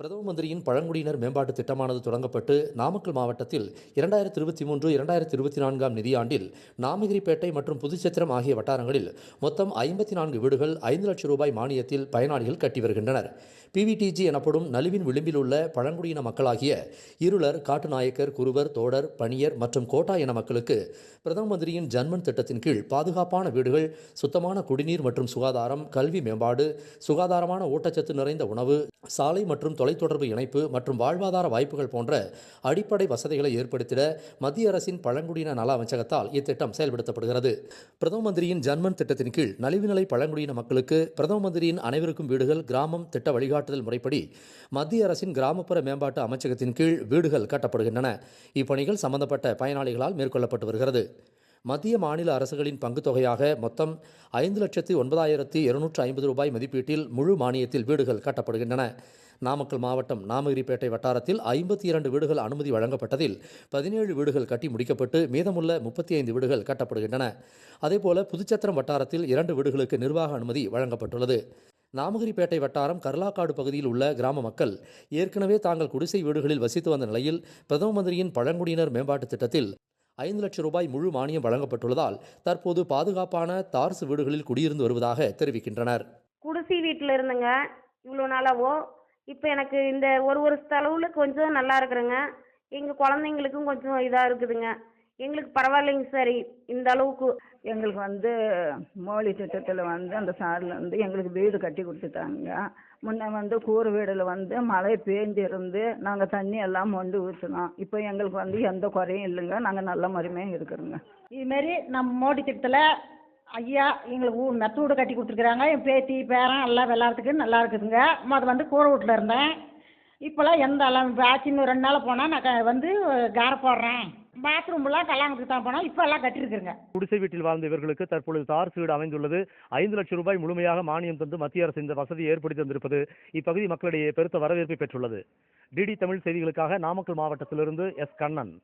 பிரதம மந்திரியின் பழங்குடியினர் மேம்பாட்டு திட்டமானது தொடங்கப்பட்டு நாமக்கல் மாவட்டத்தில் இரண்டாயிரத்தி இருபத்தி மூன்று இரண்டாயிரத்தி இருபத்தி நான்காம் நிதியாண்டில் நாமகிரிப்பேட்டை மற்றும் புதுச்சத்திரம் ஆகிய வட்டாரங்களில் மொத்தம் ஐம்பத்தி நான்கு வீடுகள் ஐந்து லட்சம் ரூபாய் மானியத்தில் பயனாளிகள் கட்டி வருகின்றனர். பிவிடிஜி எனப்படும் நலிவின் விளிம்பில் உள்ள பழங்குடியின மக்களாகிய இருளர் காட்டுநாயக்கர் குருவர் தோடர் பணியர் மற்றும் கோட்டா இன மக்களுக்கு பிரதம மந்திரியின் ஜன்மன் திட்டத்தின் கீழ் பாதுகாப்பான வீடுகள் சுத்தமான குடிநீர் மற்றும் சுகாதாரம் கல்வி மேம்பாடு சுகாதாரமான ஊட்டச்சத்து நிறைந்த உணவு சாலை மற்றும் தொலைத்தொடர்பு இணைப்பு மற்றும் வாழ்வாதார வாய்ப்புகள் போன்ற அடிப்படை வசதிகளை ஏற்படுத்திட மத்திய அரசின் பழங்குடியின நல அமைச்சகத்தால் இத்திட்டம் செயல்படுத்தப்படுகிறது. பிரதம மந்திரியின் ஜன்மன் திட்டத்தின் கீழ் நலிவுநிலை பழங்குடியின மக்களுக்கு பிரதம மந்திரியின் அனைவருக்கும் வீடுகள் கிராமம் திட்ட வழிகாட்டுதல் முறைப்படி மத்திய அரசின் கிராமப்புற மேம்பாட்டு அமைச்சகத்தின் கீழ் வீடுகள் கட்டப்படுகின்றன. இப்பணிகள் சம்பந்தப்பட்ட பயனாளிகளால் மேற்கொள்ளப்பட்டு வருகிறது. மத்திய மாநில அரசுகளின் பங்கு தொகையாக மொத்தம் ஐந்து லட்சத்து ஒன்பதாயிரத்தி இருநூற்று ஐம்பது ரூபாய் மதிப்பீட்டில் முழு மானியத்தில் வீடுகள் கட்டப்படுகின்றன. நாமக்கல் மாவட்டம் நாமகிரிப்பேட்டை வட்டாரத்தில் ஐம்பத்தி இரண்டு வீடுகள் அனுமதி வழங்கப்பட்டதில் பதினேழு வீடுகள் கட்டி முடிக்கப்பட்டு மீதமுள்ள முப்பத்தி ஐந்து வீடுகள் கட்டப்படுகின்றன. அதேபோல புதுச்சத்திரம் வட்டாரத்தில் இரண்டு வீடுகளுக்கு நிர்வாக அனுமதி வழங்கப்பட்டுள்ளது. நாமகிரிப்பேட்டை வட்டாரம் கர்லாக்காடு பகுதியில் உள்ள கிராம மக்கள் ஏற்கனவே தாங்கள் குடிசை வீடுகளில் வசித்து வந்த நிலையில் பிரதம மந்திரியின் பழங்குடியினர் மேம்பாட்டுத் திட்டத்தில் ஐந்து லட்சம் ரூபாய் முழு மானியம் வழங்கப்பட்டுள்ளதால் தற்போது பாதுகாப்பான தார்சு வீடுகளில் குடியிருந்து வருவதாக தெரிவிக்கின்றனர். குடிசை வீட்டில் இருந்துங்க இவ்வளோ நாளாவோ இப்போ எனக்கு இந்த ஒரு ஒரு செலவில் கொஞ்சம் நல்லா இருக்கிறேங்க. எங்கள் குழந்தைங்களுக்கும் கொஞ்சம் இதாக இருக்குதுங்க. எங்களுக்கு பரவாயில்லைங்க சரி. இந்த அளவுக்கு எங்களுக்கு வந்து மோலி திட்டத்தில் வந்து அந்த சாரில் வந்து எங்களுக்கு வீடு கட்டி கொடுத்துட்டாங்க. முன்ன வந்து கூறு வீடில் வந்து மழை பேஞ்சிருந்து நாங்கள் தண்ணி எல்லாம் மொண்டு ஊற்றினோம் இப்போ எங்களுக்கு வந்து எந்த குறையும் இல்லைங்க. நாங்கள் நல்ல முறைமையாக இருக்கிறோங்க. இதுமாரி நம்ம மோடி திட்டத்தில் ஐயா எங்களுக்கு ஊ மெத்த வீடு கட்டி கொடுத்துருக்குறாங்க. என் பேத்தி பேரன் எல்லாம் விளாட்றதுக்கு நல்லா இருக்குதுங்க. முத வந்து கூரை வீட்டில் இருந்தேன். இப்போல்லாம் எந்த அளவு ஆச்சு இன்னும் ரெண்டு நாள் போனால் நான் வந்து காரை போடுறேன். பாத்ரூம்லாம் கல்யாணத்துக்கு தான் போனோம் இப்போ எல்லாம் கட்டியிருக்குறேங்க குடிசை வீட்டில் வாழ்ந்த இவர்களுக்கு தற்பொழுது தார் வீடு அமைந்துள்ளது. ஐந்து லட்சம் ரூபாய் முழுமையாக மானியம் தந்து மத்திய அரசு இந்த வசதியை ஏற்படுத்தி தந்திருப்பது இப்பகுதி மக்களிடையே பெருத்த வரவேற்பை பெற்றுள்ளது. டிடி தமிழ் செய்திகளுக்காக நாமக்கல் மாவட்டத்திலிருந்து எஸ் கண்ணன்.